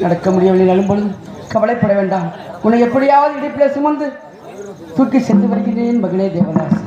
நடக்க முடியவில்லை நலும் பொழுது கவலைப்பட வேண்டாம். உன்னை எப்படியாவது இடுப்பில் சுமந்து தூக்கி சென்று வருகிறேன் மகனே தேவதாஸ்.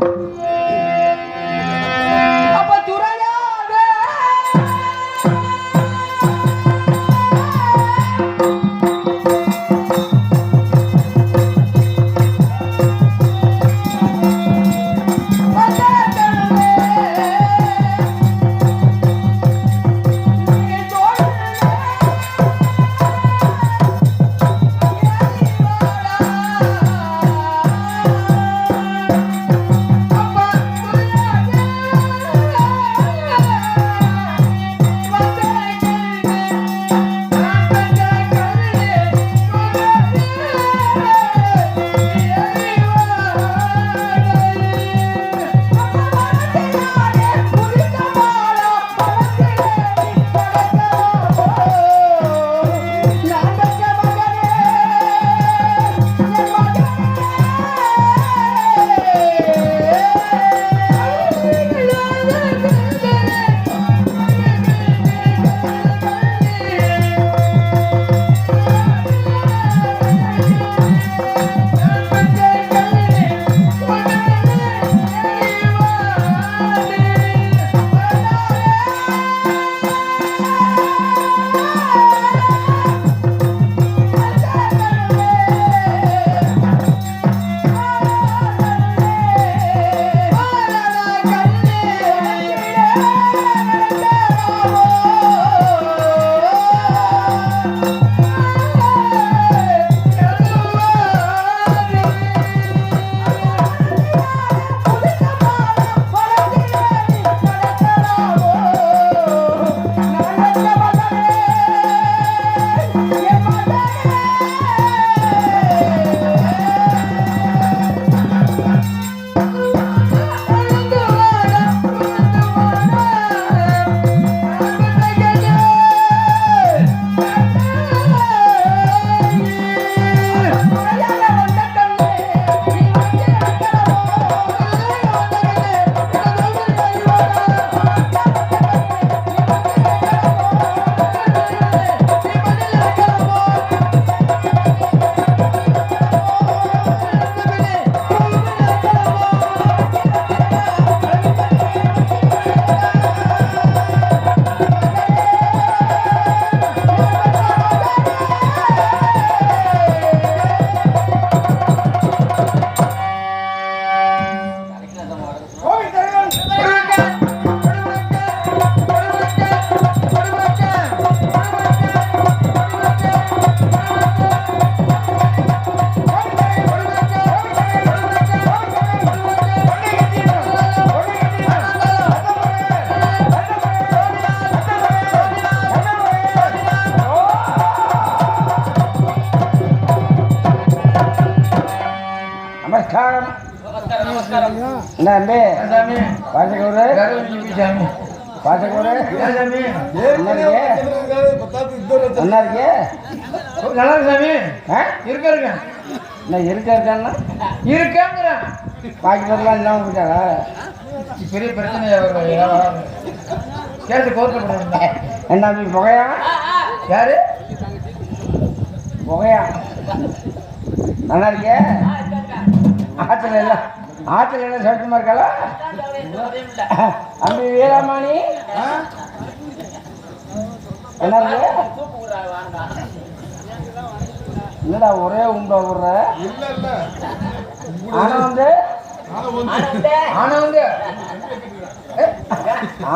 என்ன சாமி பாசக்கூறு சாமி என்ன இருக்கே? நல்லா இருக்கு? சாமி. ஆ? இருக்க இருக்க? இருக்கான்னா? இருக்கேங்கிறேன் பாக்கி பேர்லாம் இல்லாமல் போயிட்டாரா பெரிய பிரச்சனையா வரும் கேட்டு கோர்க்கப்படாது என்ன புகையா? யாரு? புகையா? நல்லா இருக்கே? ஆற்றுல எல்லாம் ஆற்றுல எல்லாம் சௌக்கியமா இருக்காளா? அம்பி வீராமணி? என்ன என்னடா ஒரே உண்டா விடுற? ஆனா வந்து? ஆனா வந்து.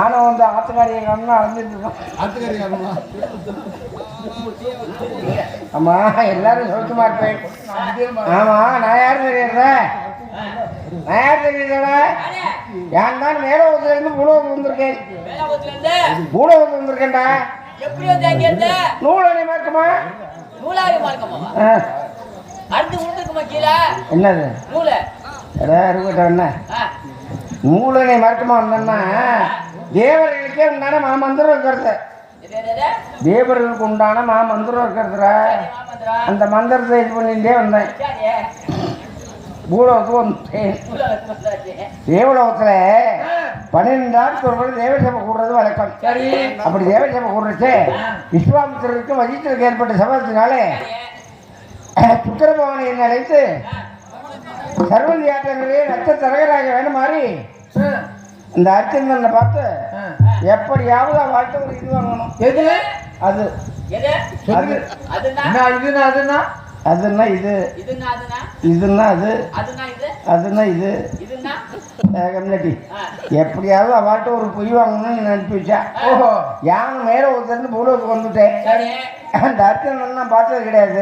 ஆனா வந்து? ஆத்துக்காரியை கண்ணு அலைஞ்சிட்டு இருக்கோம். ஆமா எல்லாரும் சௌக்கியமா இருப்பேன். ஆமா. நான் யார் தெரியுறேன் நான் தான் மேலோகத்துல இருந்து பூலோகத்துக்கு வந்திருக்கேன் பூலோகத்துக்கு வந்திருக்கேன்டா. நூலனை மார்க்கமா? அடுத்து கீழே? என்னது? நூலை. ஆ, நூலனை மார்க்கமா வந்தோம்னா தேவர்களுக்கே உண்டான மாமந்திரம் இருக்கிறது? தேவர்களுக்கு உண்டான மாமந்திரம் மாமந்திரம். அந்த மந்திரத்தை இது பண்ணிட்டே வந்தேன். உலகத்துக்கு வந்தாச்சு. தேவலோகத்துல பன்னிரெண்டு நாட்கள் ஒரு முறை தேவசபை கூடுறது வழக்கம் சரி. அப்படி தேவசபை கூடுறச்சு விஸ்வாமித்திரருக்கும் வஜித்திற்கு ஏற்பட்ட சபதத்தினாலே சுக்கரபவனை என்னை அழைத்து சர்வந்தி ஆட்டங்களே ரத்த தரகராக வேணுமாறி இந்த அர்ச்சந்தனை பார்த்து எப்படியாவது அவன் வாழ்க்கை ஒரு இது வாங்கணும் எது அது? அது அதுன்னா என்ன இதுனா அதுனா இது. இதுன்னா அது. அதுன்னா இது? கம்யூனிட்டி. எப்படியாவது அவள்கிட்ட ஒரு பொய் வாங்கணும்னு நினைச்சு வச்சா ஓஹோ யானை மேலே ஒருத்தருந்து பூலோக்கு வந்துட்டேன். சரி. அந்த அர்ச்சந்தன் நான் பார்த்தது கிடையாது.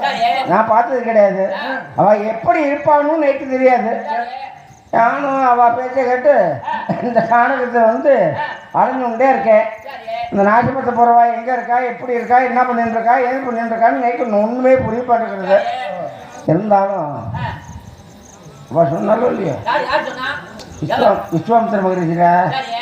சரி. நான் பார்த்தது கிடையாது. அவ எப்படி இருப்பான்னு எனக்கு தெரியாது. நானும் அவ பேச்சை கேட்டு இந்த நாடகத்தை வந்து அலைஞ்சுக்கிட்டே இருக்கேன் இந்த நாசிபத்தை போறவா எங்க இருக்கா எப்படி இருக்கா என்ன பண்ணிட்டு இருக்கா ஏது பண்ணிட்டு இருக்கான்னு எனக்கு ஒண்ணுமே புரிய மாட்டேங்கிறது இருந்தாலும் சொன்னாலும் இல்லையோ? யார் யார் சொன்னா? விஸ்வா விஸ்வாமித்திர சரி